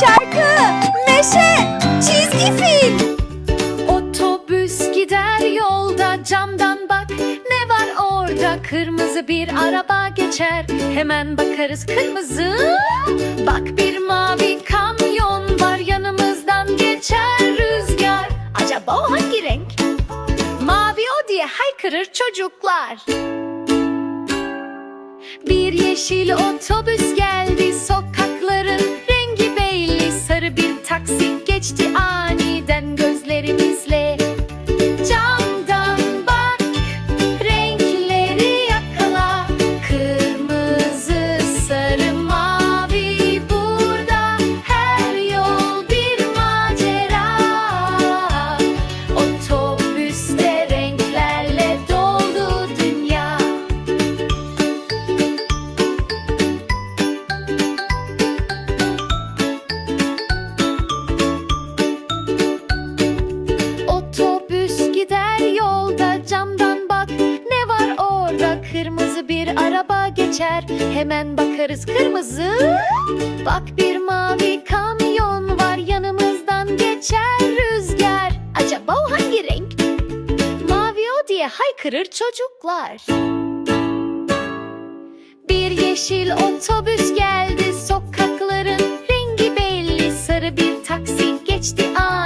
şarkı, neşe, çizgi film. Otobüs gider yolda camdan bak. Ne var orada? Kırmızı bir araba geçer. Hemen bakarız kırmızı. Bak bir mavi kamyon var yanımızdan geçer rüzgar. Acaba o hangi renk? Mavi o diye haykırır çocuklar. Bir yeşil otobüs geldi sokakların taksi geçti Kırmızı bir araba geçer. Hemen bakarız kırmızı. Bak bir mavi kamyon var Yanımızdan geçer rüzgar. Acaba o hangi renk? Mavi o diye haykırır çocuklar. Bir yeşil otobüs geldi Sokakların rengi belli. Sarı bir taksi geçti ağır